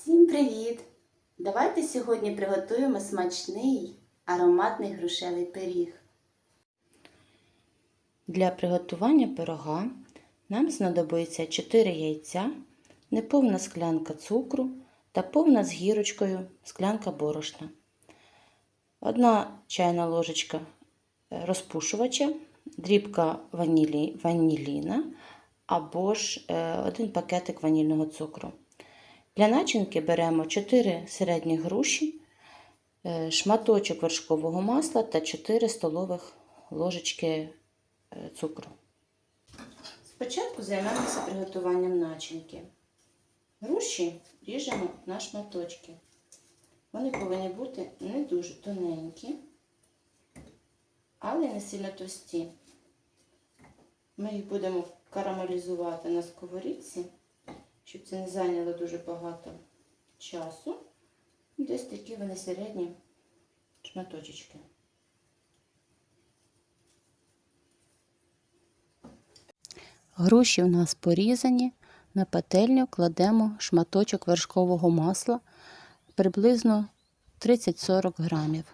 Всім привіт! Давайте сьогодні приготуємо смачний ароматний грушевий пиріг. Для приготування пирога нам знадобиться 4 яйця, неповна склянка цукру та повна з гірочкою склянка борошна. Одна чайна ложечка е, розпушувача, дрібка ванілі, ваніліна або ж е, один пакетик ванільного цукру. Для начинки беремо 4 середні груші, е, шматочок вершкового масла та 4 столових ложечки е, цукру. Спочатку займемося приготуванням начинки. Груші ріжемо на шматочки. Вони повинні бути не дуже тоненькі, але не сильно товсті. Ми їх будемо карамелізувати на сковорідці щоб це не зайняло дуже багато часу. Десь такі вони середні шматочечки. Груші у нас порізані. На пательню кладемо шматочок вершкового масла приблизно 30-40 грамів.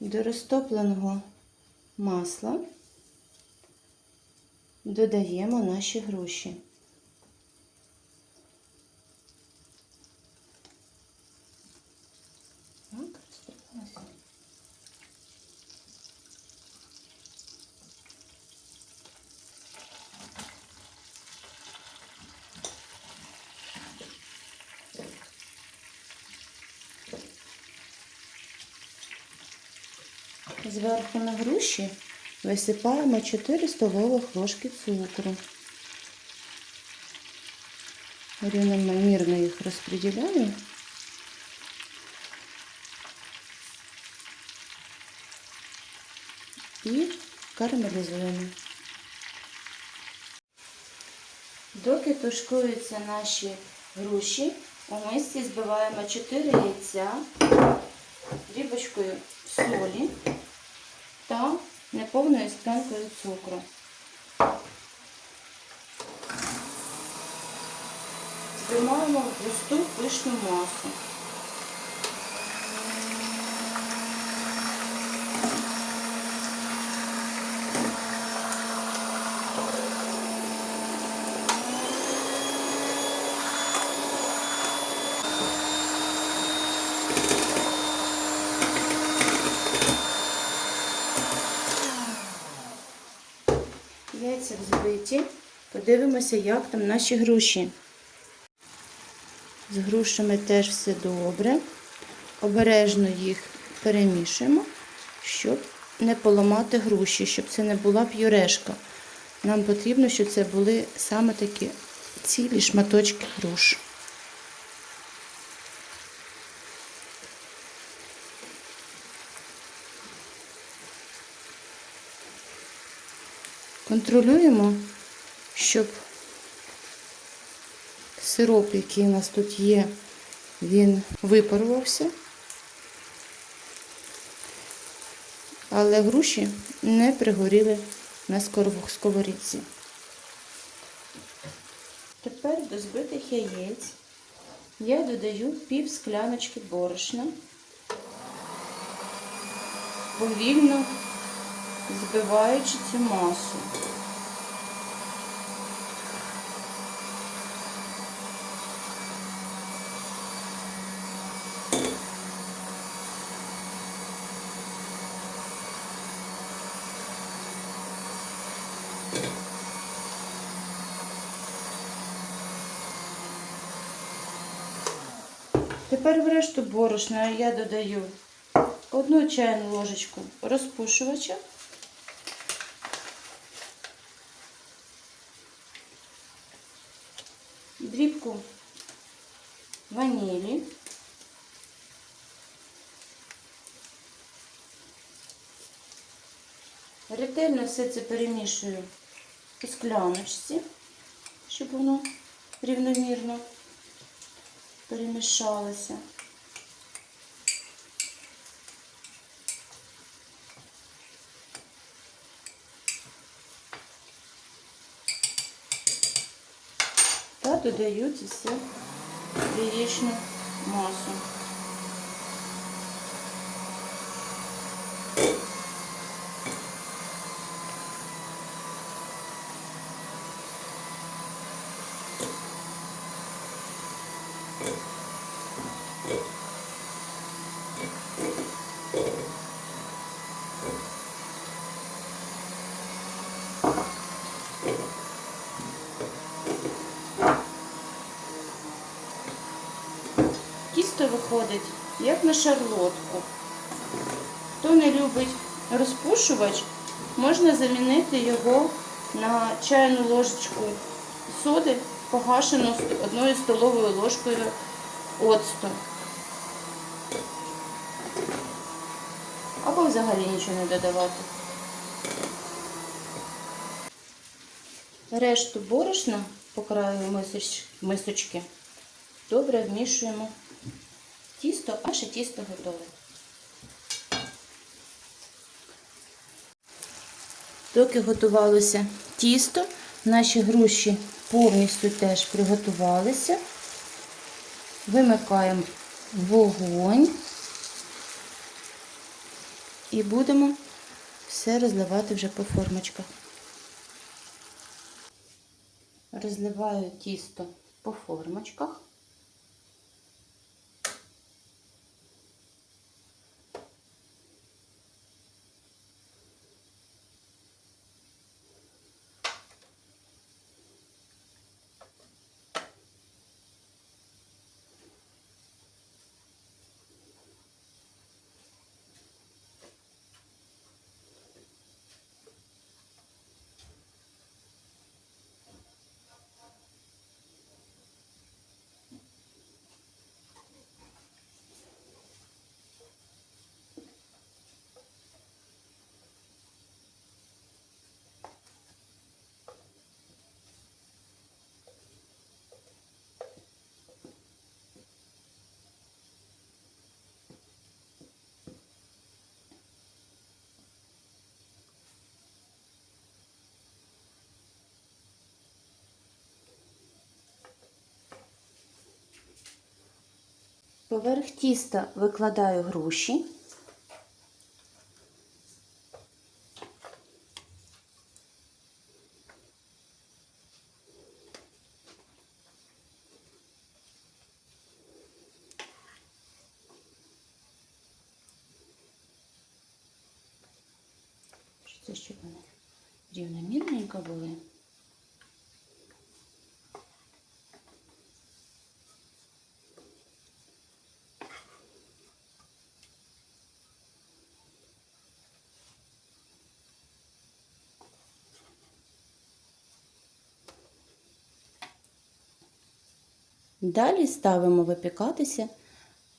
До розтопленого масла додаємо наші. Так, розтопилося. Зверху на груші висипаємо 4 столових ложки цукру. Рівномірно їх розподіляю. І карамелізуємо. Доки тушкуються наші груші, у мисці збиваємо 4 яйця дрібочкою солі неповною склянкою цукру. Тримаємо густу пишну масу. Яйця взбиті. Подивимося, як там наші груші. З грушами теж все добре. Обережно їх перемішуємо, щоб не поламати груші, щоб це не була п'юрешка. Нам потрібно, щоб це були саме такі цілі шматочки груш. Контролюємо, щоб сироп, який у нас тут є, він випарувався, але груші не пригоріли на сковорідці. Тепер до збитих яєць я додаю пів скляночки борошна, повільно збиваючи цю масу. Тепер в решту борошна я додаю одну чайну ложечку розпушувача. дрібку ванілі. Ретельно все це перемішую у скляночці, щоб воно рівномірно перемішалося. додаю це все в яєчну масу. Тісто виходить як на шарлотку. Хто не любить розпушувач, можна замінити його на чайну ложечку соди, погашену з одною столовою ложкою оцту. Або взагалі нічого не додавати. Решту борошна по краю мисочки добре вмішуємо тісто, аж і тісто готове. Доки готувалося тісто, наші груші повністю теж приготувалися. Вимикаємо вогонь і будемо все розливати вже по формочках. Розливаю тісто по формочках. Поверх тіста викладаю груші. Це щоб вони рівномірненько були. Далі ставимо випікатися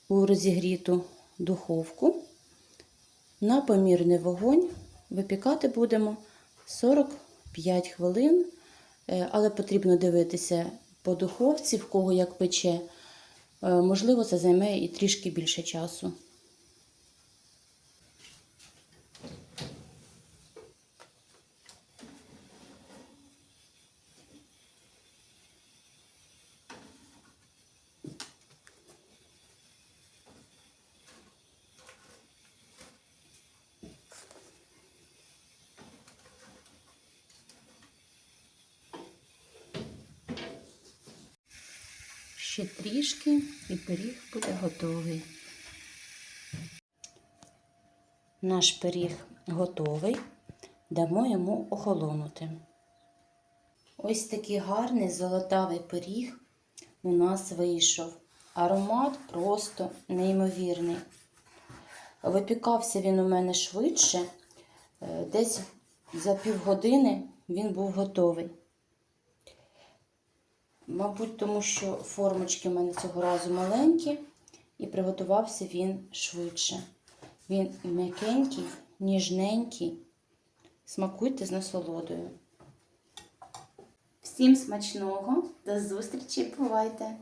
у розігріту духовку. На помірний вогонь випікати будемо 45 хвилин, Е, але потрібно дивитися по духовці, в кого як пече. Е, Можливо, це займе і трішки більше часу. Ще трішки і пиріг буде готовий. Наш пиріг готовий. Дамо йому охолонути. Ось такий гарний золотавий пиріг у нас вийшов. Аромат просто неймовірний. Випікався він у мене швидше, Е, десь за півгодини він був готовий. Мабуть, тому що формочки в мене цього разу маленькі, і приготувався він швидше. Він м'якенький, ніжненький. Смакуйте з насолодою. Всім смачного, до зустрічі, бувайте!